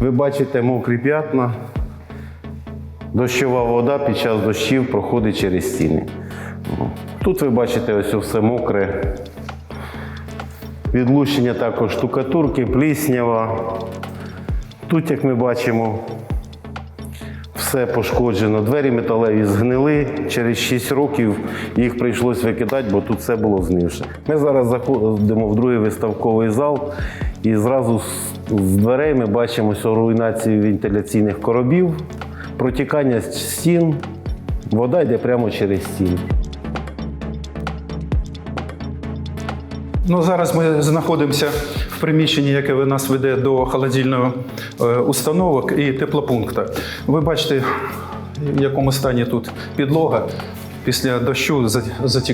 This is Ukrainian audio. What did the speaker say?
Ви бачите мокрі п'ятна. Дощова вода під час дощів проходить через стіни. Тут ви бачите ось все мокре. Відлущення також штукатурки, пліснява. Тут, як ми бачимо, все пошкоджено. Двері металеві згнили. Через 6 років їх прийшлось викидати, бо тут все було знивше. Ми зараз заходимо в другий виставковий зал і зразу з- дверей ми бачимо руйнацію вентиляційних коробів, протікання стін. Вода йде прямо через стіни. Ну, зараз ми знаходимося в приміщенні, яке нас веде до холодильної е, установок і теплопункту. Ви бачите, в якому стані тут підлога. Після дощу за- затік